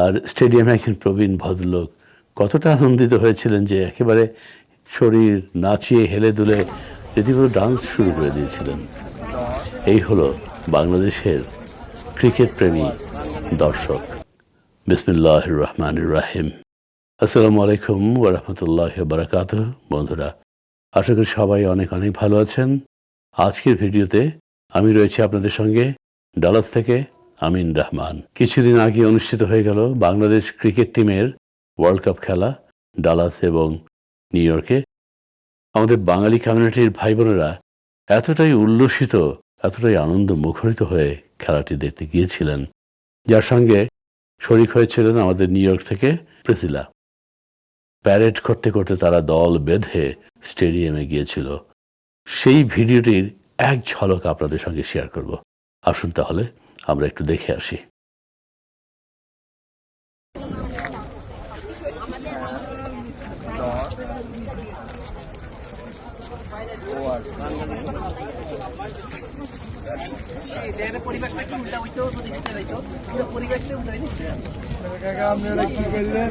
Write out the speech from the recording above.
আর স্টেডিয়ামে একজন প্রবীণ ভদ্রলোক কতটা আনন্দিত হয়েছিলেন যে একেবারে শরীর নাচিয়ে হেলে দুলে রীতিমতো ডান্স শুরু করে দিয়েছিলেন। এই হলো বাংলাদেশের ক্রিকেট প্রেমী দর্শক। বিসমুল্লাহ রহমান রাহিম। আসসালামু আলাইকুম ওরহমতুল্লাহ বারাকাত বন্ধুরা, আশা করি সবাই অনেক অনেক ভালো আছেন। আজকের ভিডিওতে আমি রয়েছি আপনাদের সঙ্গে ডালাস থেকে আমিন রহমান। কিছুদিন আগে অনুষ্ঠিত হয়ে গেল বাংলাদেশ ক্রিকেট টিমের ওয়ার্ল্ড কাপ খেলা ডালাস এবং নিউ ইয়র্কে। আমাদের বাঙালি কমিউনিটির ভাই বোনেরা এতটাই উল্লসিত, এতটাই আনন্দ মুখরিত হয়ে খেলাটি দেখতে গিয়েছিলেন, যার সঙ্গে শরিক হয়েছিলেন আমাদের নিউ ইয়র্ক থেকে প্রেসিলা। প্যারেড করতে করতে তারা দল বেঁধে স্টেডিয়ামে গিয়েছিল। সেই ভিডিওটির এক ঝলক আপনাদের সঙ্গে শেয়ার করব। আসুন তাহলে, আমরা একটু দেখে আসি। পরিবেশটা কি উল্টা হইতো পরিবেশটা উল্টা কাকা আপনারা কি করলেন